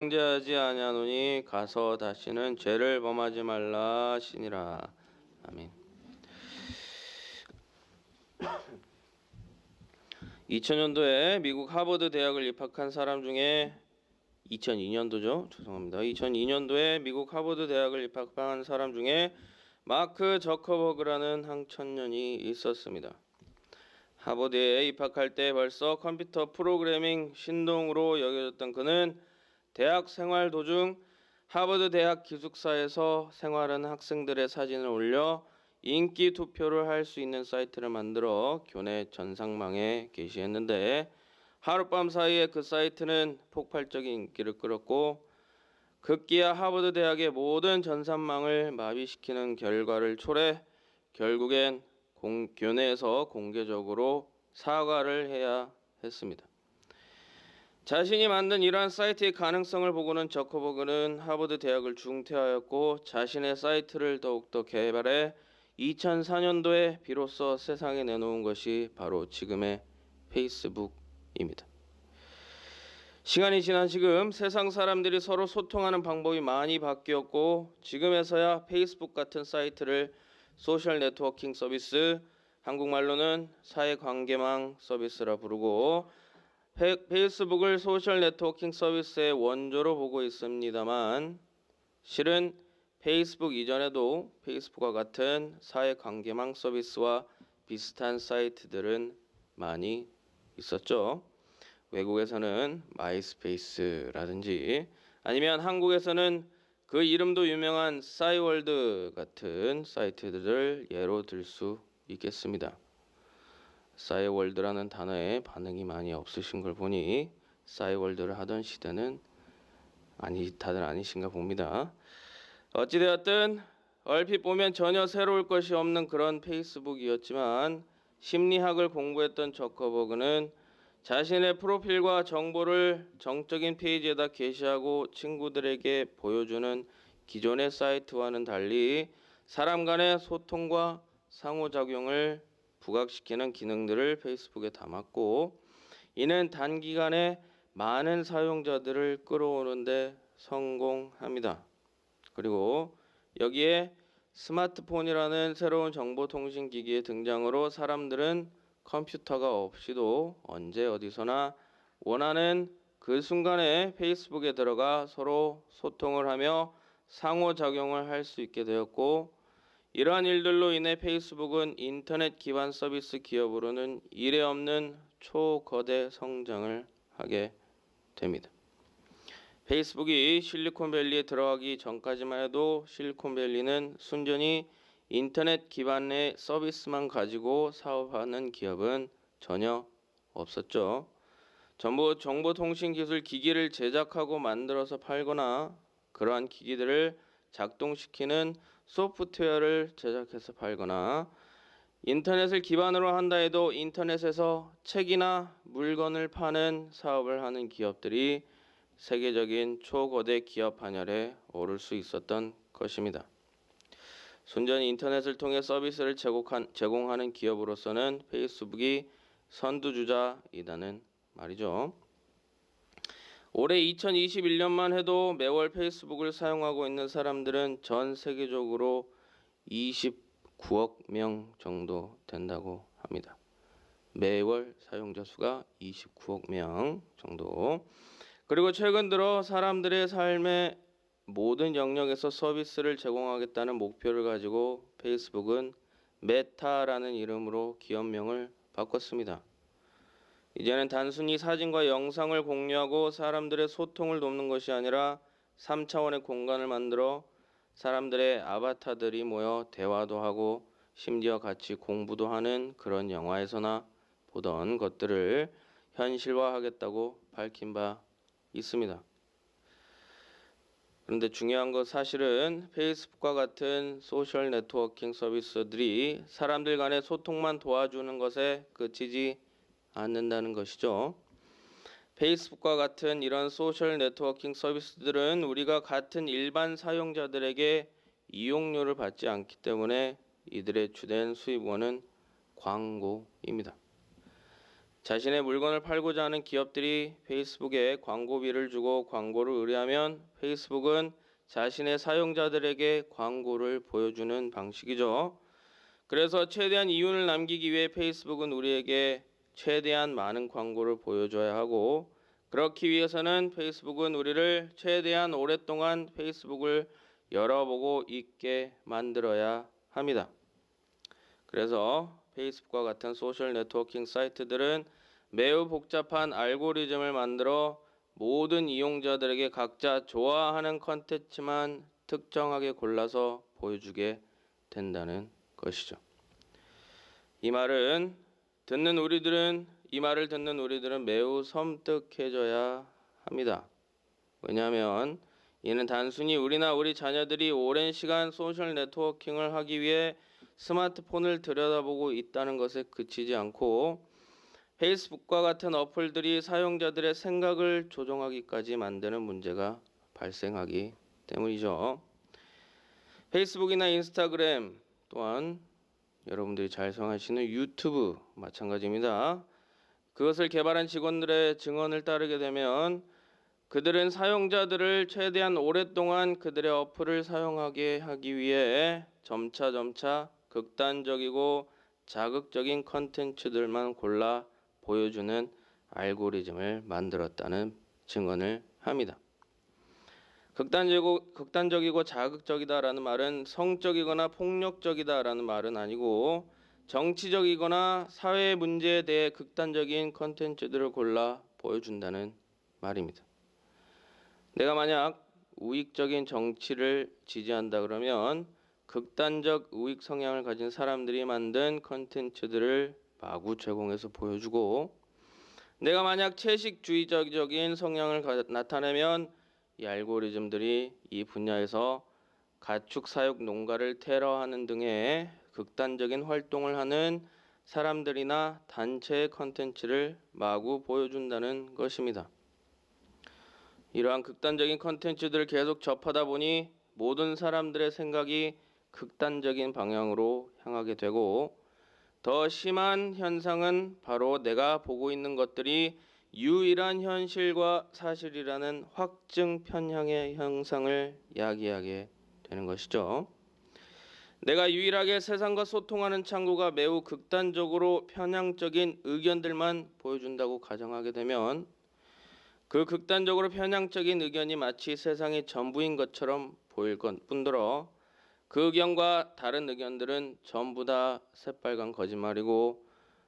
형제하지 아니하노니 가서 다시는 죄를 범하지 말라 하시니라. 아멘. 2000년도에 미국 하버드 대학을 입학한 사람 중에 2002년도죠. 죄송합니다. 2002년도에 미국 하버드 대학을 입학한 사람 중에 마크 저커버그라는 한 청년이 있었습니다. 하버드에 입학할 때 벌써 컴퓨터 프로그래밍 신동으로 여겨졌던 그는 대학 생활 도중 하버드 대학 기숙사에서 생활하는 학생들의 사진을 올려 인기 투표를 할 수 있는 사이트를 만들어 교내 전상망에 게시했는데 하룻밤 사이에 그 사이트는 폭발적인 인기를 끌었고 급기야 하버드 대학의 모든 전산망을 마비시키는 결과를 초래 결국엔 공, 교내에서 공개적으로 사과를 해야 했습니다. 자신이 만든 이러한 사이트의 가능성을 보고는 저커버그는 하버드 대학을 중퇴하였고 자신의 사이트를 더욱더 개발해 2004년도에 비로소 세상에 내놓은 것이 바로 지금의 페이스북입니다. 시간이 지난 지금 세상 사람들이 서로 소통하는 방법이 많이 바뀌었고 지금에서야 페이스북 같은 사이트를 소셜 네트워킹 서비스 한국말로는 사회관계망 서비스라 부르고 페- 페이스북을 소셜 네트워킹 서비스의 원조로 보고 있습니다만 실은 페이스북 이전에도 페이스북과 같은 사회관계망 서비스와 비슷한 사이트들은 많이 있었죠. 외국에서는 마이스페이스라든지 아니면 한국에서는 그 이름도 유명한 싸이월드 같은 사이트들을 예로 들 수 있겠습니다. 싸이월드라는 단어에 반응이 많이 없으신 걸 보니 싸이월드를 하던 시대는 아니 다들 아니신가 봅니다. 어찌되었든 얼핏 보면 전혀 새로울 것이 없는 그런 페이스북이었지만 심리학을 공부했던 저커버그는 자신의 프로필과 정보를 정적인 페이지에다 게시하고 친구들에게 보여주는 기존의 사이트와는 달리 사람 간의 소통과 상호작용을 부각시키는 기능들을 페이스북에 담았고 이는 단기간에 많은 사용자들을 끌어오는데 성공합니다. 그리고 여기에 스마트폰이라는 새로운 정보통신 기기의 등장으로 사람들은 컴퓨터가 없이도 언제 어디서나 원하는 그 순간에 페이스북에 들어가 서로 소통을 하며 상호작용을 할 수 있게 되었고 이러한 일들로 인해 페이스북은 인터넷 기반 서비스 기업으로는 이례 없는 초거대 성장을 하게 됩니다. 페이스북이 실리콘밸리에 들어가기 전까지만 해도 실리콘밸리는 순전히 인터넷 기반의 서비스만 가지고 사업하는 기업은 전혀 없었죠. 전부 정보통신기술 기기를 제작하고 만들어서 팔거나 그러한 기기들을 작동시키는 소프트웨어를 제작해서 팔거나 인터넷을 기반으로 한다 해도 인터넷에서 책이나 물건을 파는 사업을 하는 기업들이 세계적인 초거대 기업 반열에 오를 수 있었던 것입니다. 순전히 인터넷을 통해 서비스를 제공한, 제공하는 기업으로서는 페이스북이 선두주자이다는 말이죠. 올해 2021년만 해도 매월 페이스북을 사용하고 있는 사람들은 전 세계적으로 29억 명 정도 된다고 합니다. 매월 사용자 수가 29억 명 정도. 그리고 최근 들어 사람들의 삶의 모든 영역에서 서비스를 제공하겠다는 목표를 가지고 페이스북은 메타라는 이름으로 기업명을 바꿨습니다. 이제는 단순히 사진과 영상을 공유하고 사람들의 소통을 돕는 것이 아니라 3차원의 공간을 만들어 사람들의 아바타들이 모여 대화도 하고 심지어 같이 공부도 하는 그런 영화에서나 보던 것들을 현실화하겠다고 밝힌 바 있습니다. 그런데 중요한 건 사실은 페이스북과 같은 소셜 네트워킹 서비스들이 사람들 간의 소통만 도와주는 것에 그치지 않는다는 것이죠. 페이스북과 같은 이런 소셜 네트워킹 서비스들은 우리가 같은 일반 사용자들에게 이용료를 받지 않기 때문에 이들의 주된 수입원은 광고입니다. 자신의 물건을 팔고자 하는 기업들이 페이스북에 광고비를 주고 광고를 의뢰하면 페이스북은 자신의 사용자들에게 광고를 보여주는 방식이죠. 그래서 최대한 이윤을 남기기 위해 페이스북은 우리에게 최대한 많은 광고를 보여줘야 하고 그렇기 위해서는 페이스북은 우리를 최대한 오랫동안 페이스북을 열어보고 있게 만들어야 합니다. 그래서 페이스북과 같은 소셜 네트워킹 사이트들은 매우 복잡한 알고리즘을 만들어 모든 이용자들에게 각자 좋아하는 컨텐츠만 특정하게 골라서 보여주게 된다는 것이죠. 이 말은 듣는 우리들은 이 말을 듣는 우리들은 매우 섬뜩해져야 합니다. 왜냐하면 이는 단순히 우리나 우리 자녀들이 오랜 시간 소셜 네트워킹을 하기 위해 스마트폰을 들여다보고 있다는 것에 그치지 않고 페이스북과 같은 어플들이 사용자들의 생각을 조종하기까지 만드는 문제가 발생하기 때문이죠. 페이스북이나 인스타그램 또한 여러분들이 잘 사용하시는 유튜브 마찬가지입니다. 그것을 개발한 직원들의 증언을 따르게 되면 그들은 사용자들을 최대한 오랫동안 그들의 어플을 사용하게 하기 위해 점차 점차 극단적이고 자극적인 컨텐츠들만 골라 보여주는 알고리즘을 만들었다는 증언을 합니다. 극단적이고, 극단적이고 자극적이다라는 말은 성적이거나 폭력적이다라는 말은 아니고 정치적이거나 사회 문제에 대해 극단적인 컨텐츠들을 골라 보여준다는 말입니다. 내가 만약 우익적인 정치를 지지한다 그러면 극단적 우익 성향을 가진 사람들이 만든 컨텐츠들을 마구 제공해서 보여주고 내가 만약 채식주의적인 성향을 가- 나타내면 이 알고리즘들이 이 분야에서 가축 사육 농가를 테러하는 등의 극단적인 활동을 하는 사람들이나 단체의 컨텐츠를 마구 보여준다는 것입니다. 이러한 극단적인 컨텐츠들을 계속 접하다 보니 모든 사람들의 생각이 극단적인 방향으로 향하게 되고 더 심한 현상은 바로 내가 보고 있는 것들이 유일한 현실과 사실이라는 확증 편향의 형상을 야기하게 되는 것이죠. 내가 유일하게 세상과 소통하는 창구가 매우 극단적으로 편향적인 의견들만 보여준다고 가정하게 되면 그 극단적으로 편향적인 의견이 마치 세상의 전부인 것처럼 보일 것 뿐더러 그 의견과 다른 의견들은 전부 다 새빨간 거짓말이고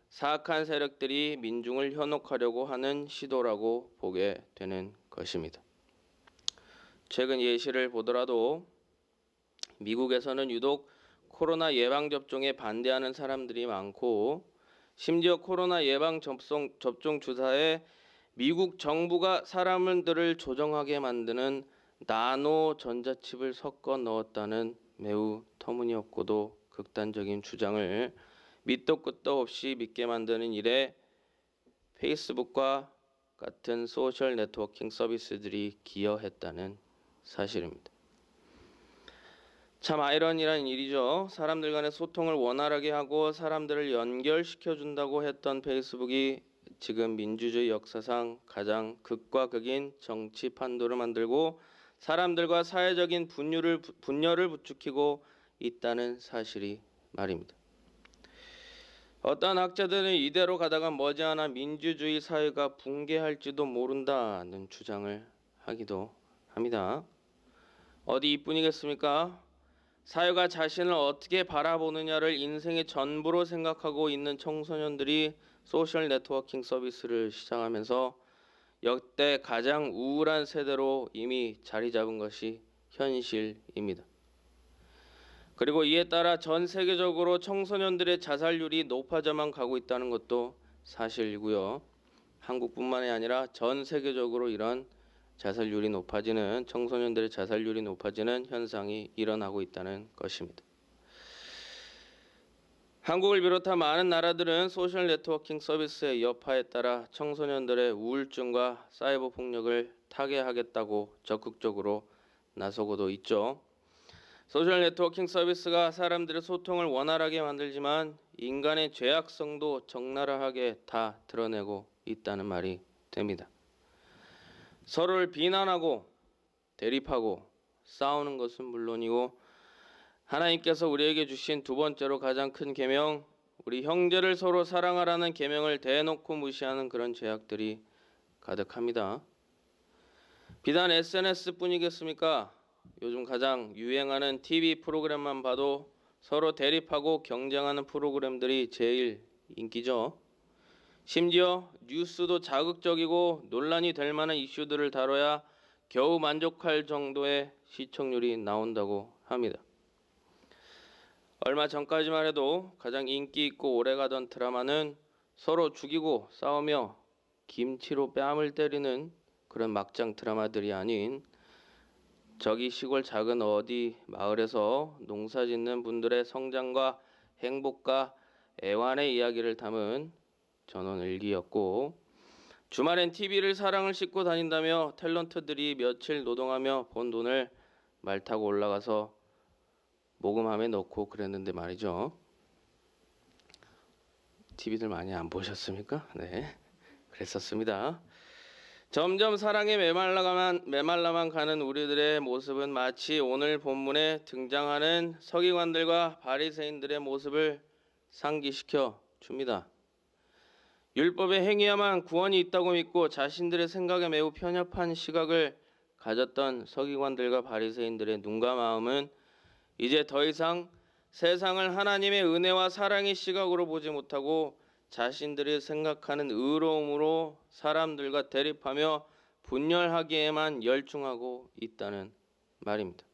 사악한 세력들이 민중을 현혹하려고 하는 시도라고 보게 되는 것입니다. 최근 예시를 보더라도 미국에서는 유독 코로나 예방 접종에 반대하는 사람들이 많고 심지어 코로나 예방 접종, 접종 주사에 미국 정부가 사람들을 조정하게 만드는 나노 전자칩을 섞어 넣었다는 매우 터무니없고도 극단적인 주장을 밑도 끝도 없이 믿게 만드는 일에 페이스북과 같은 소셜 네트워킹 서비스들이 기여했다는 사실입니다. 참 아이러니한 일이죠. 사람들 간의 소통을 원활하게 하고 사람들을 연결시켜 준다고 했던 페이스북이 지금 민주주의 역사상 가장 극과 극인 정치 판도를 만들고 사람들과 사회적인 분열을 분열을 부추기고 있다는 사실이 말입니다. 어떤 학자들은 이대로 가다가 머지않아 민주주의 사회가 붕괴할지도 모른다는 주장을 하기도 합니다. 어디 이뿐이겠습니까? 사회가 자신을 어떻게 바라보느냐를 인생의 전부로 생각하고 있는 청소년들이 소셜 네트워킹 서비스를 시작하면서 역대 가장 우울한 세대로 이미 자리 잡은 것이 현실입니다. 그리고 이에 따라 전 세계적으로 청소년들의 자살률이 높아져만 가고 있다는 것도 사실이고요. 한국뿐만이 아니라 전 세계적으로 이런 자살률이 높아지는 청소년들의 자살률이 높아지는 현상이 일어나고 있다는 것입니다. 한국을 비롯한 많은 나라들은 소셜 네트워킹 서비스의 여파에 따라 청소년들의 우울증과 사이버 폭력을 타개하겠다고 적극적으로 나서고도 있죠. 소셜 네트워킹 서비스가 사람들의 소통을 원활하게 만들지만 인간의 죄악성도 적나라하게 다 드러내고 있다는 말이 됩니다. 서로를 비난하고 대립하고 싸우는 것은 물론이고 하나님께서 우리에게 주신 두 번째로 가장 큰 계명 우리 형제를 서로 사랑하라는 계명을 대놓고 무시하는 그런 죄악들이 가득합니다. 비단 SNS뿐이겠습니까? 요즘 가장 유행하는 TV 프로그램만 봐도 서로 대립하고 경쟁하는 프로그램들이 제일 인기죠. 심지어 뉴스도 자극적이고 논란이 될 만한 이슈들을 다뤄야 겨우 만족할 정도의 시청률이 나온다고 합니다. 얼마 전까지만 해도 가장 인기 있고 오래가던 드라마는 서로 죽이고 싸우며 김치로 뺨을 때리는 그런 막장 드라마들이 아닌 저기 시골 작은 어디 마을에서 농사 짓는 분들의 성장과 행복과 애환의 이야기를 담은 전원 일기였고 주말엔 TV를 사랑을 싣고 다닌다며 탤런트들이 며칠 노동하며 번 돈을 말 타고 올라가서 모금함에 넣고 그랬는데 말이죠. TV들 많이 안 보셨습니까? 네, 그랬었습니다. 점점 사랑에 메말라만 메말라만 가는 우리들의 모습은 마치 오늘 본문에 등장하는 서기관들과 바리새인들의 모습을 상기시켜 줍니다. 율법의 행위야만 구원이 있다고 믿고 자신들의 생각에 매우 편협한 시각을 가졌던 서기관들과 바리새인들의 눈과 마음은 이제 더 이상 세상을 하나님의 은혜와 사랑의 시각으로 보지 못하고 자신들이 생각하는 의로움으로 사람들과 대립하며 분열하기에만 열중하고 있다는 말입니다.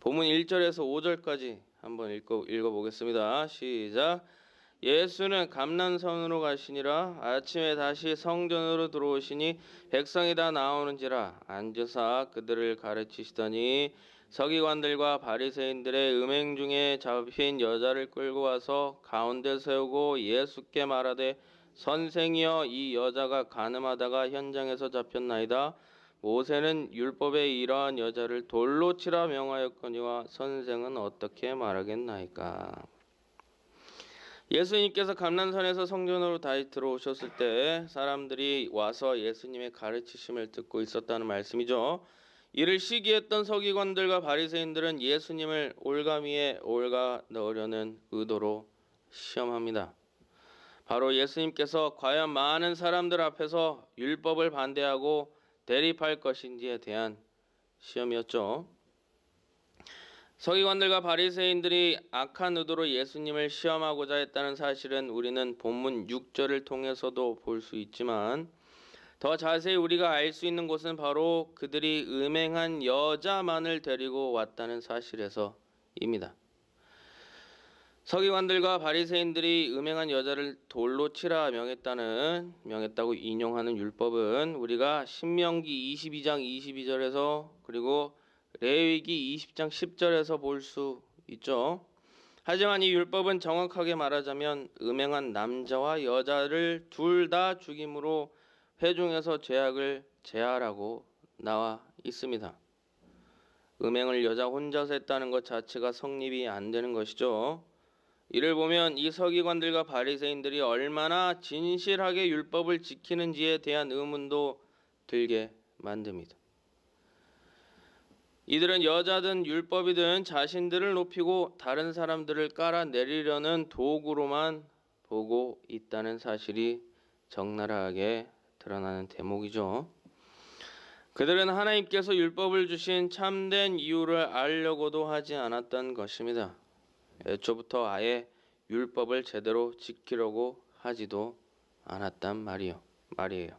본문 1절에서 5절까지 한번 읽어, 읽어보겠습니다. 시작. 예수는 감난선으로 가시니라 아침에 다시 성전으로 들어오시니 백성이 다 나오는지라 앉으사 그들을 가르치시더니 서기관들과 바리새인들의 음행 중에 잡힌 여자를 끌고 와서 가운데 세우고 예수께 말하되 선생이여 이 여자가 가늠하다가 현장에서 잡혔나이다 모세는 율법에 이러한 여자를 돌로 치라 명하였거니와 선생은 어떻게 말하겠나이까 예수님께서 감난산에서 성전으로 다시 들어오셨을 때 사람들이 와서 예수님의 가르치심을 듣고 있었다는 말씀이죠. 이를 시기했던 서기관들과 바리새인들은 예수님을 올가미에 올가 넣으려는 의도로 시험합니다. 바로 예수님께서 과연 많은 사람들 앞에서 율법을 반대하고 대립할 것인지에 대한 시험이었죠. 서기관들과 바리새인들이 악한 의도로 예수님을 시험하고자 했다는 사실은 우리는 본문 6절을 통해서도 볼 수 있지만 더 자세히 우리가 알 수 있는 곳은 바로 그들이 음행한 여자만을 데리고 왔다는 사실에서입니다. 서기관들과 바리새인들이 음행한 여자를 돌로 치라 명했다는 명했다고 인용하는 율법은 우리가 신명기 22장 22절에서 그리고 레위기 20장 10절에서 볼 수 있죠. 하지만 이 율법은 정확하게 말하자면 음행한 남자와 여자를 둘 다 죽임으로 회중에서 죄악을 제하라고 나와 있습니다. 음행을 여자 혼자서 했다는 것 자체가 성립이 안 되는 것이죠. 이를 보면 이 서기관들과 바리새인들이 얼마나 진실하게 율법을 지키는지에 대한 의문도 들게 만듭니다. 이들은 여자든 율법이든 자신들을 높이고 다른 사람들을 깔아내리려는 도구로만 보고 있다는 사실이 적나라하게 드러나는 대목이죠. 그들은 하나님께서 율법을 주신 참된 이유를 알려고도 하지 않았던 것입니다. 애초부터 아예 율법을 제대로 지키려고 하지도 않았단 말이요. 말이에요.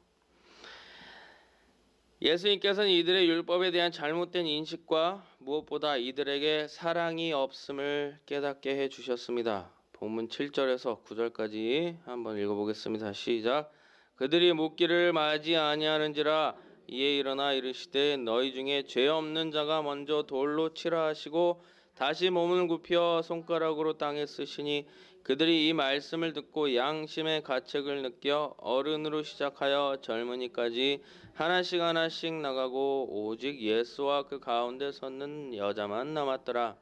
예수님께서는 이들의 율법에 대한 잘못된 인식과 무엇보다 이들에게 사랑이 없음을 깨닫게 해 주셨습니다. 본문 7절에서 9절까지 한번 읽어보겠습니다. 시작. 그들이 묻기를 맞이 아니하는지라 이에 일어나 이르시되 너희 중에 죄 없는 자가 먼저 돌로 치라 하시고 다시 몸을 굽혀 손가락으로 땅에 쓰시니 그들이 이 말씀을 듣고 양심의 가책을 느껴 어른으로 시작하여 젊은이까지 하나씩 하나씩 나가고 오직 예수와 그 가운데 섰는 여자만 남았더라.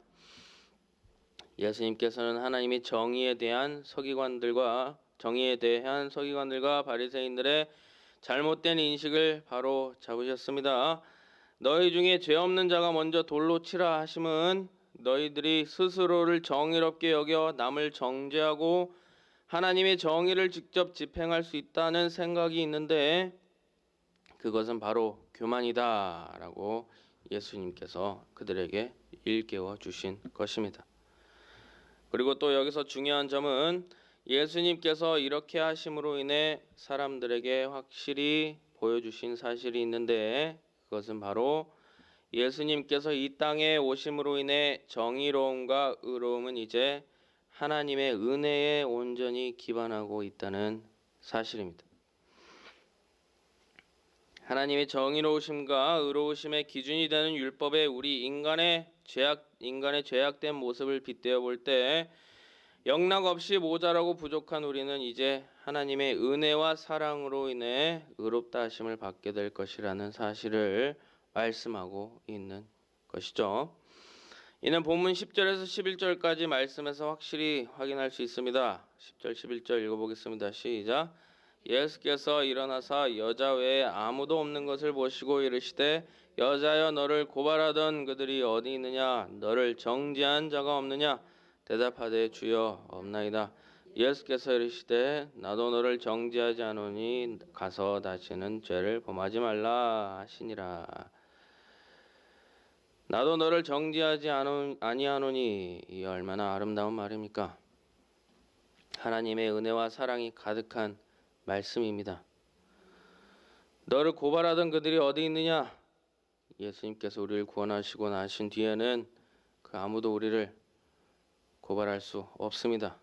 예수님께서는 하나님이 정의에 대한 서기관들과 정의에 대한 서기관들과 바리새인들의 잘못된 인식을 바로 잡으셨습니다. 너희 중에 죄 없는 자가 먼저 돌로 치라 하심은 너희들이 스스로를 정의롭게 여겨 남을 정죄하고 하나님의 정의를 직접 집행할 수 있다는 생각이 있는데 그것은 바로 교만이다라고 예수님께서 그들에게 일깨워 주신 것입니다. 그리고 또 여기서 중요한 점은 예수님께서 이렇게 하심으로 인해 사람들에게 확실히 보여주신 사실이 있는데 그것은 바로 예수님께서 이 땅에 오심으로 인해 정의로움과 의로움은 이제 하나님의 은혜에 온전히 기반하고 있다는 사실입니다. 하나님의 정의로우심과 의로우심의 기준이 되는 율법에 우리 인간의 죄악 인간의 죄악된 모습을 빗대어 볼때 영락 없이 모자라고 부족한 우리는 이제 하나님의 은혜와 사랑으로 인해 의롭다 하심을 받게 될 것이라는 사실을 말씀하고 있는 것이죠. 이는 본문 10절에서 11절까지 말씀에서 확실히 확인할 수 있습니다. 10절 11절 읽어보겠습니다. 시작. 예수께서 일어나사 여자 외에 아무도 없는 것을 보시고 이르시되 여자여 너를 고발하던 그들이 어디 있느냐 너를 정죄한 자가 없느냐 대답하되 주여 없나이다 예수께서 이르시되 나도 너를 정죄하지 않으니 가서 다시는 죄를 범하지 말라 하시니라 나도 너를 정죄하지 아니하노니 이 얼마나 아름다운 말입니까 하나님의 은혜와 사랑이 가득한 말씀입니다. 너를 고발하던 그들이 어디 있느냐? 예수님께서 우리를 구원하시고 나신 뒤에는 그 아무도 우리를 고발할 수 없습니다.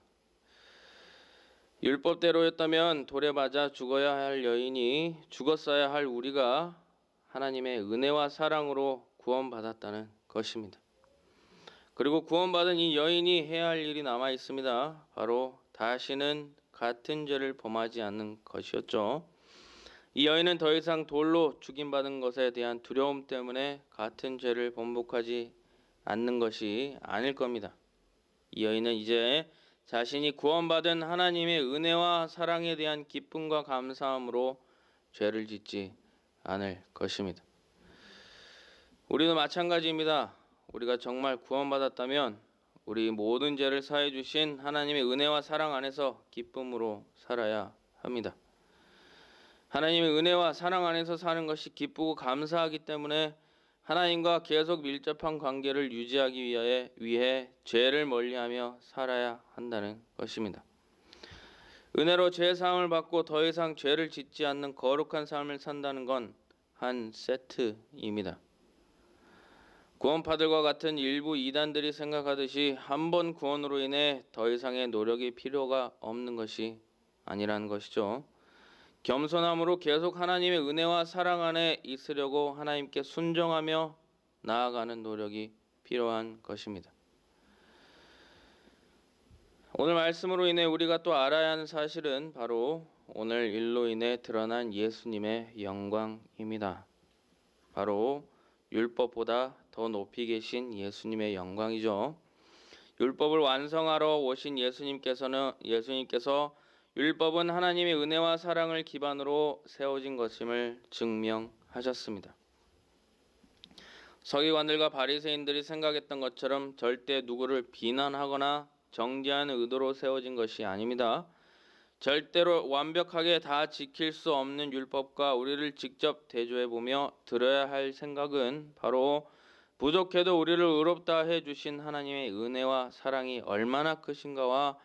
율법대로였다면 돌에 맞아 죽어야 할 여인이 죽었어야 할 우리가 하나님의 은혜와 사랑으로 구원받았다는 것입니다. 그리고 구원받은 이 여인이 해야 할 일이 남아 있습니다. 바로 다시는 같은 죄를 범하지 않는 것이었죠. 이 여인은 더 이상 돌로 죽임받은 것에 대한 두려움 때문에 같은 죄를 번복하지 않는 것이 아닐 겁니다. 이 여인은 이제 자신이 구원받은 하나님의 은혜와 사랑에 대한 기쁨과 감사함으로 죄를 짓지 않을 것입니다. 우리도 마찬가지입니다. 우리가 정말 구원받았다면 우리 모든 죄를 사해 주신 하나님의 은혜와 사랑 안에서 기쁨으로 살아야 합니다. 하나님의 은혜와 사랑 안에서 사는 것이 기쁘고 감사하기 때문에 하나님과 계속 밀접한 관계를 유지하기 위해 위해 죄를 멀리하며 살아야 한다는 것입니다. 은혜로 죄 사함을 받고 더 이상 죄를 짓지 않는 거룩한 삶을 산다는 건 한 세트입니다. 구원파들과 같은 일부 이단들이 생각하듯이 한 번 구원으로 인해 더 이상의 노력이 필요가 없는 것이 아니라는 것이죠. 겸손함으로 계속 하나님의 은혜와 사랑 안에 있으려고 하나님께 순종하며 나아가는 노력이 필요한 것입니다. 오늘 말씀으로 인해 우리가 또 알아야 하는 사실은 바로 오늘 일로 인해 드러난 예수님의 영광입니다. 바로 율법보다 더 높이 계신 예수님의 영광이죠. 율법을 완성하러 오신 예수님께서는 예수님께서 율법은 하나님의 은혜와 사랑을 기반으로 세워진 것임을 증명하셨습니다. 서기관들과 바리새인들이 생각했던 것처럼 절대 누구를 비난하거나 정죄하는 의도로 세워진 것이 아닙니다. 절대로 완벽하게 다 지킬 수 없는 율법과 우리를 직접 대조해 보며 들어야 할 생각은 바로 부족해도 우리를 의롭다 해 주신 하나님의 은혜와 사랑이 얼마나 크신가와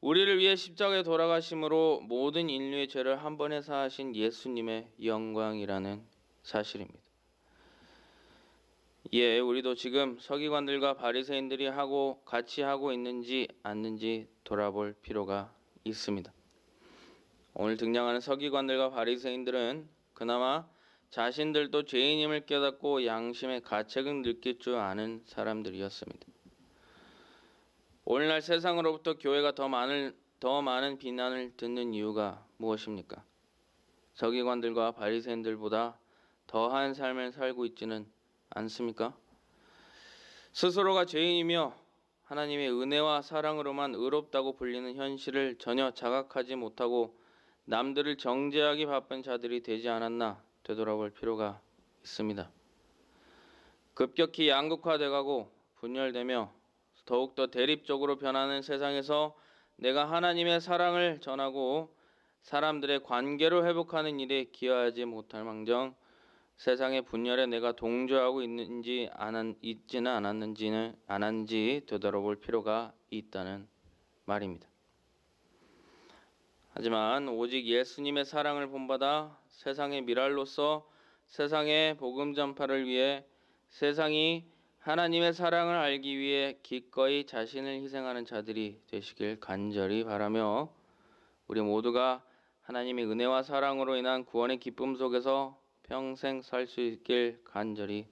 우리를 위해 십자가에 돌아가심으로 모든 인류의 죄를 한 번에 사하신 예수님의 영광이라는 사실입니다. 예, 우리도 지금 서기관들과 바리새인들이 하고 같이 하고 있는지 않는지 돌아볼 필요가 있습니다. 오늘 등장하는 서기관들과 바리새인들은 그나마 자신들도 죄인임을 깨닫고 양심의 가책을 느낄 줄 아는 사람들이었습니다. 오늘날 세상으로부터 교회가 더 많은 더 많은 비난을 듣는 이유가 무엇입니까? 서기관들과 바리새인들보다 더한 삶을 살고 있지는 않습니까? 스스로가 죄인이며 하나님의 은혜와 사랑으로만 의롭다고 불리는 현실을 전혀 자각하지 못하고 남들을 정죄하기 바쁜 자들이 되지 않았나 되돌아볼 필요가 있습니다. 급격히 양극화돼가고 분열되며 더욱더 대립적으로 변하는 세상에서 내가 하나님의 사랑을 전하고 사람들의 관계를 회복하는 일에 기여하지 못할 망정 세상의 분열에 내가 동조하고 있는지 안 있지는 않았는지는 안한지 되돌아볼 필요가 있다는 말입니다. 하지만 오직 예수님의 사랑을 본받아 세상의 미랄로서 세상의 복음 전파를 위해 세상이 하나님의 사랑을 알기 위해 기꺼이 자신을 희생하는 자들이 되시길 간절히 바라며 우리 모두가 하나님의 은혜와 사랑으로 인한 구원의 기쁨 속에서 평생 살 수 있길 간절히